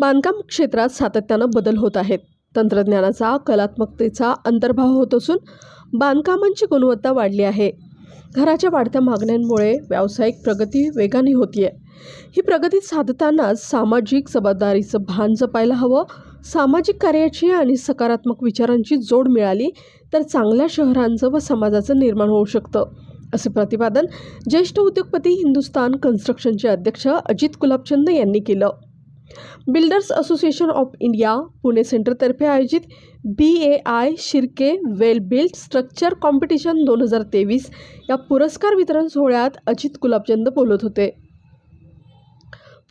बांधकाम क्षेत्रात सातत्यानं बदल होत आहेत. तंत्रज्ञानाचा कलात्मकतेचा अंतर्भाव होत असून बांधकामांची गुणवत्ता वाढली आहे. घराच्या वाढत्या मागण्यांमुळे व्यावसायिक प्रगती वेगाने होतीये. ही प्रगती साधतानाच सामाजिक जबाबदारीचं भान जपायला हवं सामाजिक कार्याची आणि सकारात्मक विचारांची जोड मिळाली तर चांगल्या शहरांचं व समाजाचं निर्माण होऊ शकतं असे प्रतिपादन ज्येष्ठ उद्योगपती हिंदुस्तान कन्स्ट्रक्शनचे अध्यक्ष अजित गुलाबचंद यांनी केलं. Builders association of India Pune सेंटरतर्फे आयोजित B A I Shirke well build structure competition दोन हजार तेवीस या पुरस्कार वितरण सोहळ्यात अजित गुलाबचंद बोलत होते.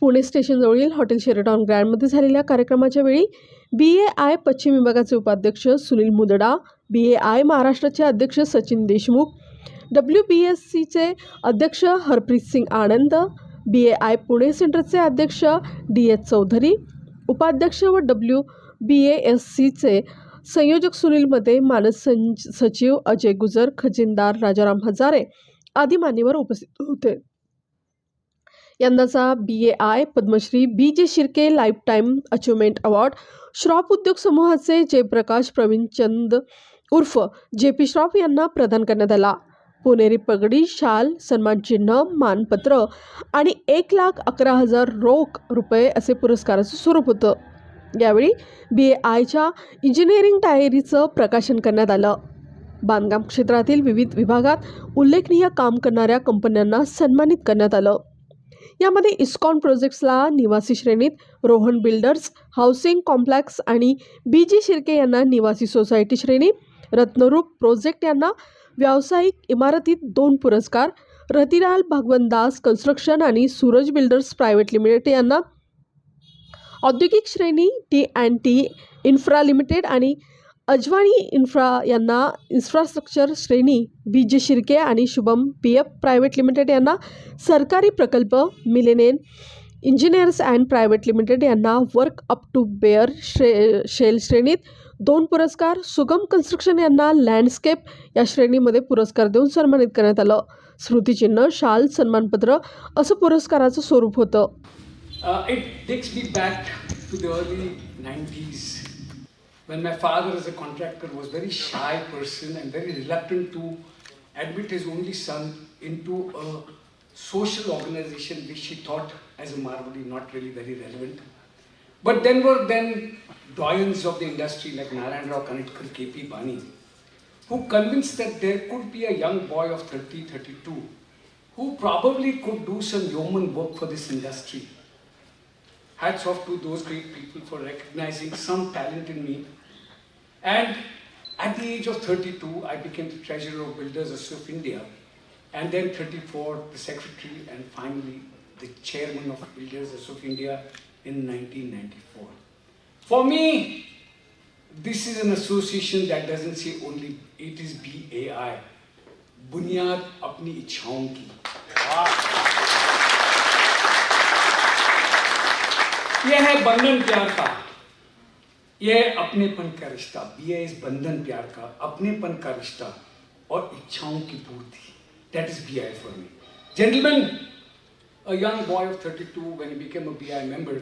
पुणे स्टेशनजवळील हॉटेल शेरटॉन ग्रँडमध्ये झालेल्या कार्यक्रमाच्या वेळी बी ए आय पश्चिम विभागाचे उपाध्यक्ष सुनील मुदडा बी ए आय महाराष्ट्राचे अध्यक्ष Sachin Deshmukh W B S सीचे अध्यक्ष Harpreet Singh Anand B A I Pune सेंटरचे अध्यक्ष डी एच चौधरी उपाध्यक्ष व डब्ल्यू बी ए एस सीचे संयोजक सुनील मानस संच सचिव अजय गुजर खजिनदार राजाराम हजारे आदी मान्यवर उपस्थित होते. यंदाचा बी ए I Padmashri B J Shirke life time achievement award Shroff उद्योग समूहाचे जयप्रकाश प्रवीणचंद उर्फ जे पी श्रॉफ यांना प्रदान करण्यात आला. पुणेरी पगडी शाल सन्मानचिन्ह मानपत्र आणि एक लाख अकरा हजार रोख रुपये असे पुरस्काराचं स्वरूप होतं. यावेळी बी ए आयच्या इंजिनिअरिंग डायरीचं प्रकाशन करण्यात आलं. बांधकाम क्षेत्रातील विविध विभागात उल्लेखनीय काम करणाऱ्या कंपन्यांना सन्मानित करण्यात आलं. यामध्ये इस्कॉन प्रोजेक्ट्सला निवासी श्रेणीत रोहन बिल्डर्स हाऊसिंग कॉम्प्लेक्स आणि बी जी शिर्के यांना निवासी सोसायटी श्रेणी रत्नरूप प्रोजेक्ट यांना व्यावसायिक इमारतीत दोन पुरस्कार रतिलाल भगवंदास कन्स्ट्रक्शन आणि सूरज बिल्डर्स प्रायव्हेट लिमिटेड यांना. औद्योगिक श्रेणी T and T infra limited आणि अजवाणी इन्फ्रा यांना इन्फ्रास्ट्रक्चर श्रेणी बी जे शिर्के आणि Shubham P F private limited यांना सरकारी प्रकल्प मिलेनेन इंजिनियर्स अँड प्रायव्हेट लिमिटेड यांना वर्क अप टू बेअर श्रे शेल श्रेणीत दोन पुरस्कार सुगम कन्स्ट्रक्शन यांना लँडस्केप या श्रेणीमध्ये पुरस्कार देऊन सन्मानित करण्यात आलं स्मृतिचिन्ह शाल सन्मानपत्र असं पुरस्काराचं स्वरूप होतं Uh, it takes me back to the early 90s when my father, as a contractor, was very shy person and very reluctant to admit his only son into a social organization which he thought as a Marwari not really very relevant. But then were then doyens of the industry like Narayan Rao Kanitkar, KP Bani, who convinced that there could be a young boy of 30, 32 who probably could do some yeoman work for this industry. Hats off to those great people for recognizing some talent in me. And at the age of 32, I became the treasurer of Builders of India. And then 34, the secretary, and finally the chairman of Builders of India in 1994. For me, this is an association that doesn't say only it is BAI. बुनियाद अपनी इच्छाओं की यह है बंधन प्यार का यह अपनेपन का रिश्ता बी इस बंधन प्यार का अपनेपन का रिश्ता और इच्छाओं की पूर्ति that is B I for me gentleman a young boy of 32 when he became a BI member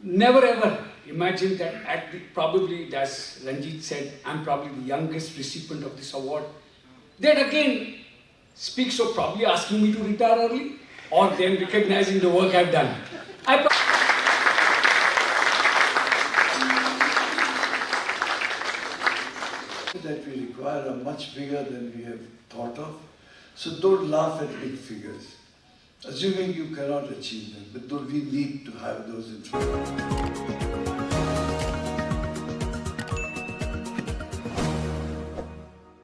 never ever imagine that at the, probably as Ranjit said I'm probably the youngest recipient of this award. That again speaks of probably asking me to retire early or them recognizing the work I've done. I that we require are much bigger than we have thought of. So don't laugh at big figures, assuming you cannot achieve them, but don't we need to have those instruments?